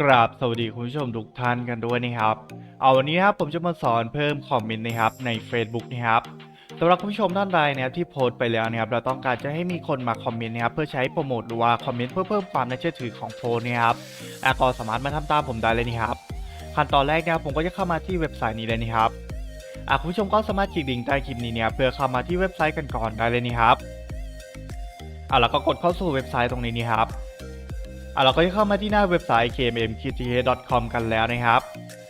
กราบสวัสดีคุณผู้ชมทุกท่านกันด้วยนะครับ เอาวันนี้นะครับผมจะมาสอนเพิ่มคอมเมนต์นะครับใน Facebook นะครับสำหรับคุณผู้ชมท่านใดนะครับที่โพสต์ไปแล้วนะครับเราต้องการจะให้มีคนมาคอมเมนต์นะครับเพื่อใช้โปรโมทหรือว่าคอมเมนต์เพื่อเพิ่มความน่าเชื่อถือของโพสต์นะครับแล้วก็สามารถมาทำตามผมได้เลยนะครับขั้นตอนแรกนะครับผมก็จะเข้ามาที่เว็บไซต์นี้เลยนะครับอะคุณผู้ชมก็สามารถคลิกลิงก์ใต้คลิปนี้เนี่ยเพื่อเข้ามาที่เว็บไซต์กันก่อนได้เลยนะครับอะแล้วก็กดเข้าสู่เว็บไซต์ตรงนี้นี่ครับ อะเราก็จะเข้ามาที่หน้าเว็บไซต์ kmmqth.com กันแล้วนะครับ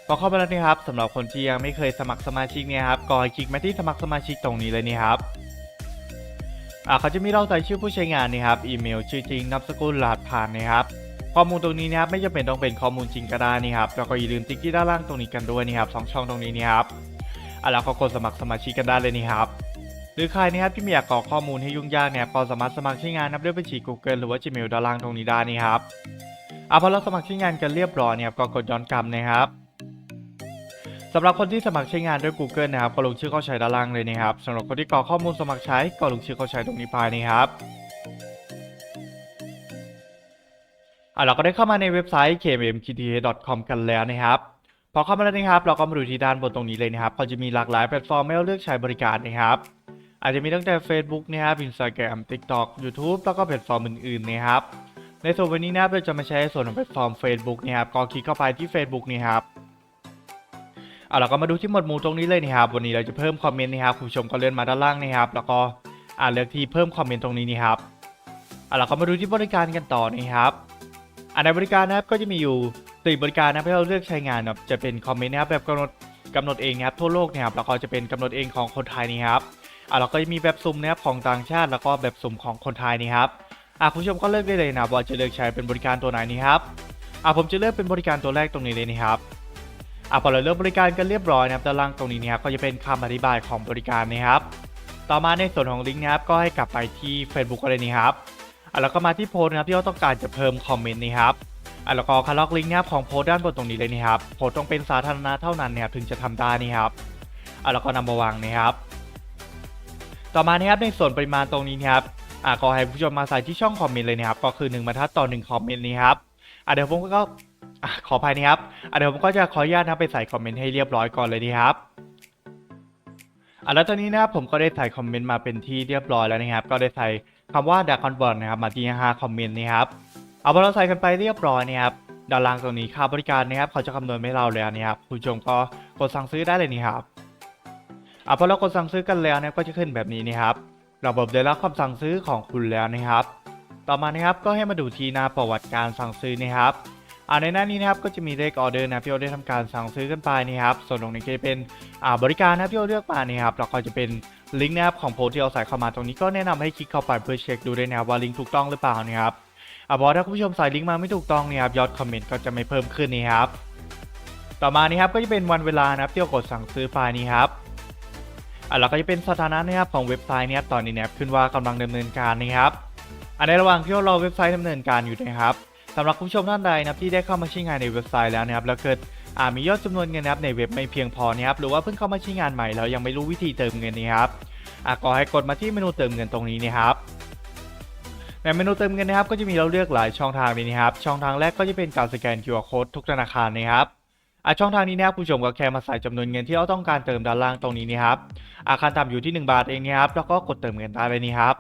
พอเข้ามาแล้วนะครับสำหรับคนที่ยังไม่เคยสมัครสมาชิกเนี่ยครับก็ให้คลิกมาที่สมัครสมาชิกตรงนี้เลยนี่ครับอะเขาจะมีเราใส่ชื่อผู้ใช้งานนะครับอีเมลชื่อจริงนามสกุลรหัสผ่านนะครับข้อมูลตรงนี้นะครับไม่จำเป็นต้องเป็นข้อมูลจริงก็ได้นี่ครับแล้วก็อย่าลืมติ๊กที่ด้านล่างตรงนี้กันด้วยนี่ครับสองช่องตรงนี้นี่ครับอะแล้วก็กดสมัครสมาชิกกันได้เลยนี่ครับ หรือใครนะครับที่ไม่อยากกรอกข้อมูลให้ยุ่งยากเนี่ยก็สามารถสมัครใช้งานนับด้วยบัญชี Google หรือว่า Gmail ด้านล่างตรงนี้ได้นี่ครับอะพอเราสมัครใช้งานกันเรียบร้อยเนี่ยก็กดย้อนกลับนะครับสำหรับคนที่สมัครใช้งานด้วย Google นะครับก็ลงชื่อเข้าใช้ด้านล่างเลยนะครับสำหรับคนที่กรอกข้อมูลสมัครใช้ก็ลงชื่อเข้าใช้ตรงนี้ไปนะครับอะเราก็ได้เข้ามาในเว็บไซต์ kmmqth.com กันแล้วนะครับพอเข้ามาแล้วนะครับ เราก็มาดูที่ด้านบนตรงนี้เลยนะครับก็จะมีหลากหลายแพลตฟอร์มให้เราเลือกใช้บริการนะครับ อาจจะมีตั้งแต่ Facebook นะครับ Instagram TikTok YouTube แล้วก็แพลตฟอร์มอื่นๆนะครับ ในส่วนวันนี้นะครับเราจะมาใช้ส่วนของแพลตฟอร์ม Facebook นะครับ ก็คลิกเข้าไปที่ Facebook นี่ครับเอาเราก็มาดูที่หมวดหมู่ตรงนี้เลยนะครับ วันนี้เราจะเพิ่มคอมเมนต์นะครับคุณผู้ชมก็เลื่อนมาด้านล่างนะครับ แล้วก็อ่านเลือกที่เพิ่มคอมเมนต์ตรงนี้นี่ครับเอาเราก็มาดูที่บริการกันต่อนะครับอันในบริการนะครับก็จะมีอยู่สี่บริการนะครับให้เราเลือกใช้งานนะจะเป็นคอมเมนต์นะครับแบบกำหนดกำหนดเองนะครับทั่วโลกนะครับแล้วก็จะเป็นกำหนดเองของคนไทยนี่ครับ อะเราก็จะมีแบบสุ่มนะครับของต่างชาติแล้วก็แบบสุ่มของคนไทยนี่ครับอะคุณผู้ชมก็เลือกได้เลยนะว่าจะเลือกใช้เป็นบริการตัวไหนนี่ครับอะผมจะเลือกเป็นบริการตัวแรกตรงนี้เลยนะครับอะพอเราเลือกบริการกันเรียบร้อยนะครับด้านล่างตรงนี้นะครับก็จะเป็นคำอธิบายของบริการนะครับ ต่อมาในส่วนของลิงก์นะครับก็ให้กลับไปที่ Facebook กันเลยนี่ครับอะแล้วก็มาที่โพสต์นะครับที่เราต้องการจะเพิ่มคอมเมนต์นี่ครับอะแล้วก็คาล็อกลิงก์นะครับของโพสต์ด้านบนตรงนี้เลยนี่ครับโพสต์ต้องเป็นสาธารณะเท่านั้นเนี่ยถึงจะทำได้นี่ครับอะแล้วก็นำมาวางนะครับ ต่อมานะครับในส่วนปริมาณตรงนี้นะครับอ่าก็ให้ผู้ชมมาใส่ที่ช่องคอมเมนต์เลยนะครับก็คือ1บรรทัดต่อ1คอมเมนต์นี้ครับอ่าเดี๋ยวผมก็ขออภัยนะครับอ่าเดี๋ยวผมก็จะขออนุญาตนะไปใส่คอมเมนต์ให้เรียบร้อยก่อนเลยนะครับอ่าแล้วตอนนี้นะครับผมก็ได้ใส่คอมเมนต์มาเป็นที่เรียบร้อยแล้วนะครับ ก็ได้ใส่คำว่าดาคอนบอลนะครับมาที่5คอมเมนต์นี้ครับเอาพอเราใส่กันไปเรียบร้อยนะครับด้านล่างตรงนี้ค่าบริการนะครับเขาจะคำนวณให้เราแล้วนะครับคุณผู้ชมก็กดสั่งซื้อได้เลยนี่ครับ อะพอเรากดสั่งซื้อกันแล้วเนี่ยก็จะขึ้นแบบนี้นะครับระบบได้รับคำสั่งซื้อของคุณแล้วนะครับ ต่อมานะครับก็ให้มาดูที่หน้าประวัติการสั่งซื้อนะครับอ่าในหน้านี้นะครับก็จะมีเลขออเดอร์นะที่เราได้ทำการสั่งซื้อกันไปนะครับ ส่วนตรงนี้ก็จะเป็นอ่าบริการนะครับที่เราเลือกมานี่ครับแล้วก็จะเป็นลิงก์นะครับของโพสที่เราใส่เข้ามาตรงนี้ก็แนะนำให้คลิกเข้าไปเพื่อเช็คดูด้วยนะครับว่าลิงก์ถูกต้องหรือเปล่านะครับอ่าพราะถ้าคุณผู้ชมใส่ลิงก์มาไม่ถูกต้องเนี่ยครับยอดคอมเมนต์ก็จะไม่เพิ่มขึ้นนี่ครับต่อมานี่ครับก็จะเป็นวันเวลานะครับที่เรากดสั่งซื้อไฟล์นี้ครับ อะแล้วก็จะเป็นสถานะนะครับของเว็บไซต์เนี่ยตอนนี้เนี่ยขึ้นว่ากำลังดำเนินการนะครับอันในระหว่างที่เราเว็บไซต์ดำเนินการอยู่นะครับสำหรับคุณผู้ชมท่านใดนะครับที่ได้เข้ามาใช้งานในเว็บไซต์แล้วนะครับแล้วเกิดอ่ามียอดจำนวนเงินนะครับในเว็บไม่เพียงพอนะครับหรือว่าเพิ่งเข้ามาใช้งานใหม่แล้วยังไม่รู้วิธีเติมเงินนะครับอะก็ให้กดมาที่เมนูเติมเงินตรงนี้นะครับในเมนูเติมเงินนะครับก็จะมีเราเลือกหลายช่องทางเลยนะครับ ช่องทางแรกก็จะเป็นการสแกน QR code ทุกธนาคารนะครับอะช่องทางนี้นะครับผู้ชมก็แค่มาใส่จำนวนเงินที่เราต้องการเติมด้านล่างตรงนี้นะครับ อาคารต่ำอยู่ที่ 1 บาทเองนะครับแล้วก็กดเติมเงินได้เลยนี่ครับ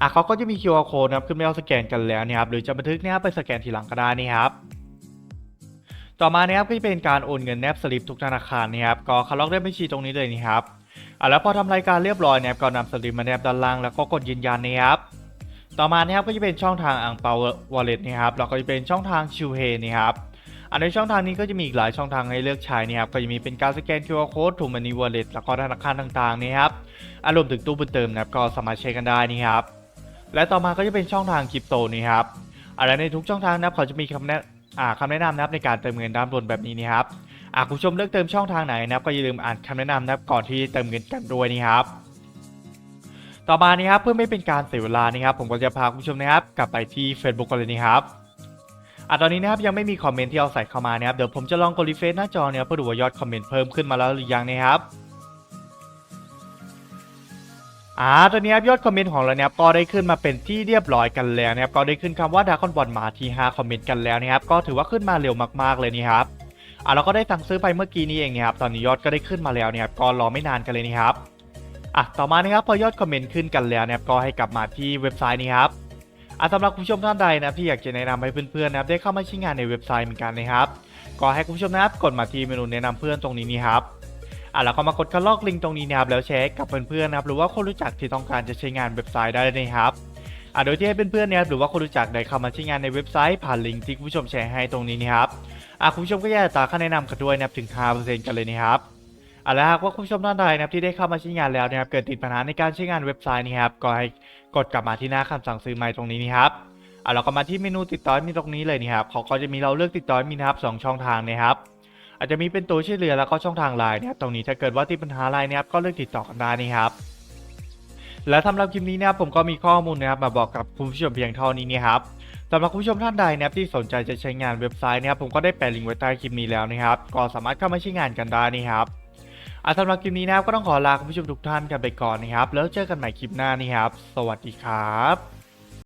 อะเขาก็จะมี QR code นะครับขึ้นไม่เอาสแกนกันแล้วนะครับหรือจะบันทึกนะครับไปสแกนทีหลังก็ได้นี่ครับต่อมานะครับก็จะเป็นการโอนเงินแนบสลิปทุกธนาคารนะครับก็คาล็อกได้บัญชีตรงนี้เลยนี่ครับอะแล้วพอทำรายการเรียบร้อยนะครับก็นำสลิปมาแนบด้านล่างแล้วก็กดยืนยันนะครับต่อมานะครับก็จะเป็นช่องทางอ่างเปาวอลเล็ตนะครับแล้วก็จะเป็นช่องทางชิวเฮนี่ครับ อันในช่องทางนี้ก็จะมีอีกหลายช่องทางให้เลือกใช้นะครับก็จะมีเป็นการสแกน QR code ถูกมันนีวอลเล็ตแล้วก็ธนาคารต่างๆนี่ครับอารวมถึงตู้บุญเติมนะครับก็สามารถใช้กันได้นี่ครับและต่อมาก็จะเป็นช่องทางคริปโตนี่ครับอะไรในทุกช่องทางนะครับเขาจะมีคำแนะคำแนะนำนะครับในการเติมเงินด้านบนแบบนี้นี่ครับอาคุณผู้ชมเลือกเติมช่องทางไหนนะครับก็อย่าลืมอ่านคำแนะนำนะครับก่อนที่เติมเงินกันด้วยนี่ครับต่อมานี่ครับเพื่อไม่เป็นการเสียเวลานี่ครับผมก็จะพาคุณผู้ชมนะครับกลับไปที่ Facebook กันเลยนี่ครับ อะตอนนี้นะครับยังไม่มีคอมเมนต์ที่เราใส่เข้ามานะครับเดี๋ยวผมจะลองกดรีเฟรชหน้าจอเนี่ยเพื่อดูว่ายอดคอมเมนต์เพิ่มขึ้นมาแล้วหรือยังนะครับอ่าตอนนี้ยอดคอมเมนต์ของเราเนี่ยก็ได้ขึ้นมาเป็นที่เรียบร้อยกันแล้วนะครับก็ได้ขึ้นคำว่าดาคอนบอลมาที่5คอมเมนต์กันแล้วนะครับก็ถือว่าขึ้นมาเร็วมากๆเลยนี่ครับอ่าเราก็ได้สั่งซื้อไปเมื่อกี้นี้เองนะครับตอนนี้ยอดก็ได้ขึ้นมาแล้วนะครับก็รอไม่นานกันเลยนี่ครับอะต่อมานะครับพอยอดคอมเมนต์ขึ้นกันแล้วนะครับก็ให้กลับมาที่เว็บไซต์นี้ครับ อะสำหรับคุณผู้ชมท่านใดนะครับที่อยากจะแนะนำให้เพื่อนๆนะครับได้เข้ามาใช้งานในเว็บไซต์เหมือนกันนะครับก็ให้คุณผู้ชมนะครับกดมาที่เมนูแนะนำเพื่อนตรงนี้นี่ครับอะแล้วก็มากดคัดลอกลิงก์ตรงนี้นะครับแล้วแชร์กับเพื่อนๆนะครับหรือว่าคนรู้จักที่ต้องการจะใช้งานเว็บไซต์ได้เลยนะครับอะโดยที่ให้เพื่อนๆเนี่ยหรือว่าคนรู้จักได้เข้ามาใช้งานในเว็บไซต์ผ่านลิงก์ที่คุณผู้ชมแชร์ให้ตรงนี้นะครับอะคุณผู้ชมก็อย่าตาค่าแนะนำกันด้วยนะครับถึง 5%กันเลยนะครับ อะแล้วหากว่าคุณผู้ชมท่านใดนะครับที่ได้เข้ามาใช้งานแล้วนะครับเกิดติดปัญหาในการใช้งานเว็บไซต์นี้ครับก็ให้กดกลับมาที่หน้าคำสั่งซื้อใหม่ตรงนี้นะครับเอะเราก็มาที่เมนูติดต่อมีตรงนี้เลยนี่ครับเขาก็จะมีเราเลือกติดต่อมีนะครับสองช่องทางนะครับ อาจจะมีเป็นตัวช่วยเหลือแล้วก็ช่องทางไลน์นะครับตรงนี้ถ้าเกิดว่าติดปัญหาอะไรนะครับก็เลือกติดต่อกันได้นะครับและสำหรับคลิปนี้นะครับผมก็มีข้อมูลนะครับมาบอกกับคุณผู้ชมเพียงเท่านี้นะครับสำหรับคุณผู้ชมท่านใดนะครับที่สนใจจะใช้งานเว็บไซต์นะครับผมก็ได้แปะลิงก์ไว้ใต้คลิปนี้แล้วนะครับ ก็สามารถเข้ามาใช้งานกันได้นะครับ อาสำหรับคลิปนี้นะครับก็ต้องขอลาคุณผู้ชมทุกท่านกันไปก่อนนะครับ แล้วเจอกันใหม่คลิปหน้านี่ครับ สวัสดีครับ